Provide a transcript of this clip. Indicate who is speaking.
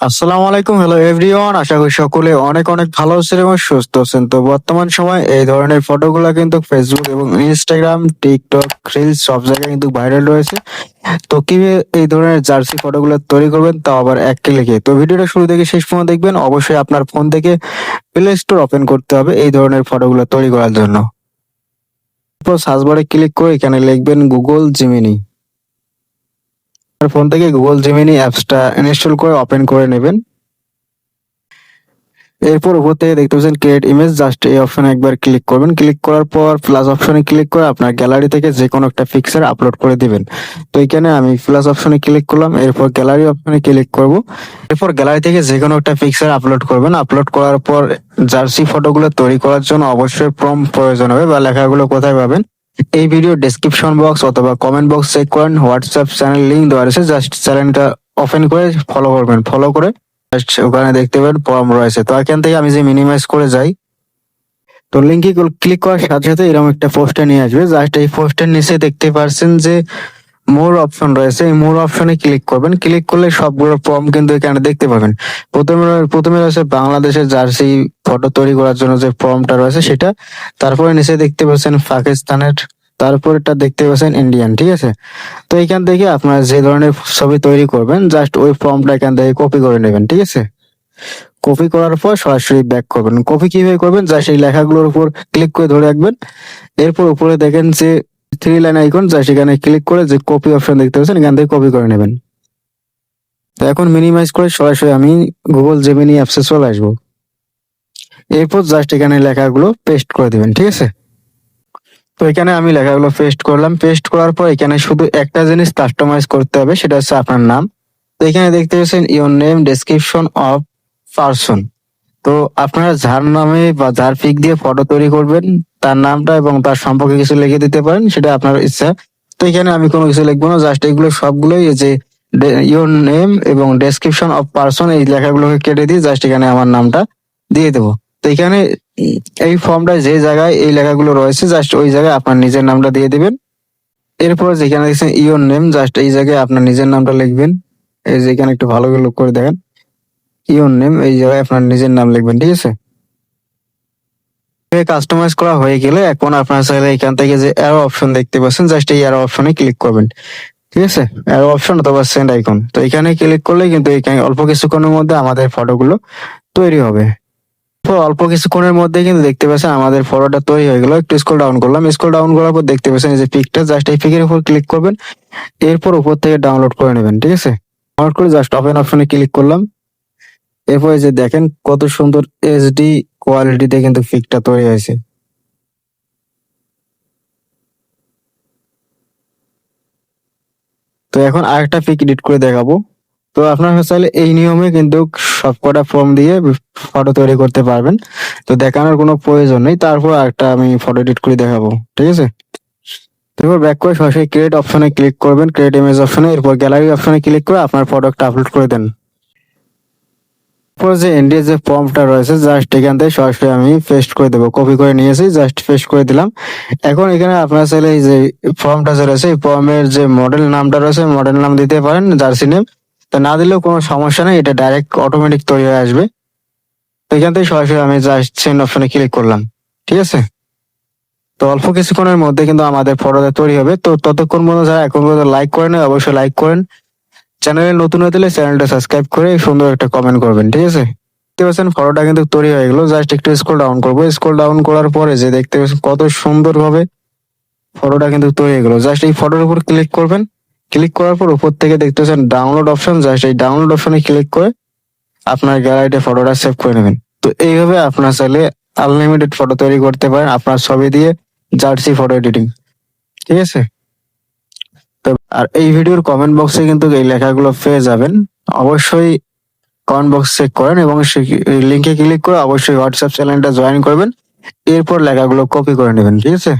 Speaker 1: আসসালামু আলাইকুম hello everyone আশা করি সকলে অনেক অনেক ভালো আছেন এবং সুস্থ আছেন। তো বর্তমান সময় এই ধরনের ফটোগুলো কিন্তু ফেসবুক এবং ইনস্টাগ্রাম টিকটক রিলস সব জায়গায় কিন্তু ভাইরাল রয়েছে। তো কীভাবে এই ধরনের জার্সি ফটোগুলো তৈরি করবেন তাও আবার এক ক্লিকে তো ভিডিওটা শুরু থেকে শেষ পর্যন্ত দেখবেন। অবশ্যই আপনার ফোন থেকে প্লে স্টোর ওপেন করতে হবে এই ধরনের ফটোগুলো তৈরি করার জন্য। তারপর সার্চ বারে ক্লিক করে এখানে লিখবেন গুগল জিমিনি ফোন থেকে গুগল জিমিনি অ্যাপসটা ইনস্টল করে ওপেন করে নেবেন। এরপর উপর থেকে দেখতে পাচ্ছেন ক্রিয়েট ইমেজ জাস্ট এই অপশনে একবার ক্লিক করবেন। ক্লিক করার পর প্লাস অপশনে ক্লিক করে আপনার গ্যালারি থেকে যে কোনো একটা পিকচার আপলোড করে দিবেন। তো এখানে আমি প্লাস অপশনে ক্লিক করলাম, এরপর গ্যালারি অপশনে ক্লিক করব। এরপর গ্যালারি থেকে যে কোনো একটা পিকচার আপলোড করবেন। আপলোড করার পর জার্সি ফটোগুলো তৈরি করার জন্য অবশ্যই প্রম প্রয়োজন হবে বা লেখাগুলো কোথায় পাবেন। এই ভিডিও ডেসক্রিপশন বক্স অথবা কমেন্ট বক্স চেক করেন হোয়াটসঅ্যাপ চ্যানেল লিঙ্ক দেওয়া রয়েছে জাস্ট চ্যানেলটা ওপেন করে ফলো করবেন। ফলো করে জাস্ট ওখানে দেখতে পাবেন ফর্ম রয়েছে। তো এখান থেকে আমি যে মিনিমাইজ করে যাই, তো লিঙ্কে ক্লিক করার সাথে সাথে এরকম একটা পোস্টে নিয়ে আসবে। জাস্ট এই পোস্টের নিচে দেখতে পারছেন যে মোর অপশন রয়েছে, এই মোর অপশনে ক্লিক করবেন। ক্লিক করলে সবগুলো ফর্ম কিন্তু এখানে দেখতে পাবেন। প্রথমে প্রথমে রয়েছে বাংলাদেশের জার্সি ফটো তৈরি করার জন্য যে ফর্মটা রয়েছে সেটা। তারপরে নিচে দেখতে পাচ্ছেন পাকিস্তানের তারপরটা দেখতে পাচ্ছেন ইন্ডিয়ান ঠিক আছে? তো এখান থেকে আপনারা যে ধরনের ছবি তৈরি করবেন জাস্ট ওই ফর্মটা এখান থেকে কপি করে নেবেন, ঠিক আছে? কপি করার পর সরাসরি ব্যাক করবেন। কপি কীভাবে করবেন? জাস্ট এই লেখাগুলোর উপর ক্লিক করে ধরে রাখবেন। এরপর উপরে দেখেন যে থ্রি লাইন আইকন জাস্ট এখানে ক্লিক করে যে কপি অপশন দেখতে পাচ্ছেন, এখান থেকে কপি করে নেবেন। তো এখন মিনিমাইজ করে সরাসরি আমি গুগল জেমিনি অ্যাপসে চলে আসব। এরপর জাস্ট এখানে লেখাগুলো পেস্ট করে দিবেন, ঠিক আছে? তো এখানে আমি লেখাগুলো পেস্ট করলাম। পেস্ট করার পর এখানে শুধু একটা জিনিস কাস্টমাইজ করতে হবে, সেটা হচ্ছে আপনার নাম। তো এখানে দেখতে পাচ্ছেন your name description of person তো আপনারা যার নামে বা যার পিক দিয়ে ফটো তৈরি করবেন তার নামটা এবং তার সম্পর্কে কিছু লিখে দিতে পারেন, সেটা আপনার ইচ্ছা। তো এখানে আমি কোনো কিছু লিখব না, জাস্ট এগুলো সবগুলোই যে ইওর নেম এবং ডেসক্রিপশন অফ পারসন এই লেখাগুলোকে কেটে দিয়ে জাস্ট এখানে আমার নামটা দিয়ে দেবো। তো এখানে এই ফর্মটা যে জায়গায় এই লেখাগুলো রয়েছে, জাস্ট ওই জায়গায় আপনার নিজের নামটা দিয়ে দিবেন। এরপর যেখানে দেখছেন ইওর নেম জাস্ট এই জায়গায় আপনার নিজের নামটা লিখবেন। এই যে এখানে একটু ভালো করে লোক করে দেখেন। ইওর নেম এই জায়গায় আপনার নিজের নাম লিখবেন, ঠিক আছে? কাস্টমাইজ করা হয়ে গেলে এখন আপনার চাইলে এখান থেকে যে অ্যারো অপশন দেখতে পাচ্ছেন জাস্ট এই অ্যারো অপশনে ক্লিক করবেন। ঠিক আছে? অ্যারো অপশন অথবা সেন্ড আইকন তো এখানে ক্লিক করলে কিন্তু এখানে অল্প কিছুক্ষণের মধ্যে আমাদের ফটোগুলো তৈরি হবে। অল্প কিছুক্ষণের মধ্যে কিন্তু দেখতে পাচ্ছেন আমাদের ফটোটা তৈরি হয়ে গেল। একটু স্ক্রল ডাউন করলাম। স্ক্রল ডাউন করার পর দেখতে পাচ্ছেন যে পিকটা জাস্ট এই পিকের উপর ক্লিক করবেন। এরপর উপর থেকে ডাউনলোড করে নেবেন। ঠিক আছে? ডাউনলোড করে জাস্ট ওপেন অপশনে ক্লিক করলাম। এরপরে যে দেখেন কত সুন্দর এইচডি কোয়ালিটিতে কিন্তু পিকটা তৈরি হয়েছে। তো এখন আরেকটা পিক এডিট করে দেখাবো। তো আপনারা চাইলে এই নিয়মে কিন্তু সবকটা ফর্ম দিয়ে ফটো তৈরি করতে পারবেন। তো দেখানোর কোনো প্রয়োজন নেই। তারপর একটা আমি ফটো এডিট করে দেখাবো। ঠিক আছে? তারপর ব্যাক করে সরাসরি ক্রিয়েট অপশনে ক্লিক করবেন। ক্রিয়েট ইমেজ অপশনে এরপর গ্যালারি অপশনে ক্লিক করে আপনার ফটোটা আপলোড করে দেন। তারপর যে ইন্ডিয়া যে ফর্মটা রয়েছে জাস্ট এখান থেকে সরাসরি আমি পেস্ট করে দেবো কপি করে নিয়েছি জাস্ট পেস্ট করে দিলাম। এখন এখানে আপনার এই যে ফর্মটা যে রয়েছে ফর্মের যে মডেল নামটা রয়েছে মডেল নাম দিতে পারেন জার্সি নেম তা না দিলেও কোনো সমস্যা নেই, এটা ডাইরেক্ট অটোমেটিক তৈরি হয়ে আসবে। তো এখান থেকে সরাসরি আমি জাস্ট সেন্ড অপশনে ক্লিক করলাম, ঠিক আছে? তো অল্প কিছুক্ষণের মধ্যে কিন্তু আমাদের ফটোটা তৈরি হবে। তো ততক্ষণ পর্যন্ত যারা এখন পর্যন্ত লাইক করেন অবশ্যই লাইক করেন। চ্যানেলে নতুন হয়ে চ্যানেলটা সাবস্ক্রাইব করে সুন্দর একটা কমেন্ট করবেন, ঠিক আছে? দেখতে পাচ্ছেন ফটোটা কিন্তু তৈরি হয়ে গেল। জাস্ট একটু স্ক্রল ডাউন করব। স্ক্রল ডাউন করার পরে যে দেখতে পাচ্ছেন কত সুন্দর ভাবে ফটোটা কিন্তু তৈরি হয়ে গেলো। জাস্ট এই ফটোর উপর ক্লিক করবেন। ক্লিক করার পর উপর থেকে দেখতে পাচ্ছেন ডাউনলোড অপশন জাস্ট এই ডাউনলোড অপশনে ক্লিক করে আপনার গ্যালারিতে ফটোটা সেভ করে নেবেন। তো এইভাবে আপনার চাইলে আনলিমিটেড ফটো তৈরি করতে পারেন আপনার ছবি দিয়ে জার্সি ফটো এডিটিং ঠিক আছে? তো আর এই ভিডিওর কমেন্ট বক্সে কিন্তু এই লেখাগুলো পেয়ে যাবেন। অবশ্যই কমেন্ট বক্স চেক করেন এবং লিঙ্কে ক্লিক করে অবশ্যই হোয়াটসঅ্যাপ চ্যানেলটা জয়েন করবেন। এরপর লেখাগুলো কপি করে নেবেন, ঠিক আছে?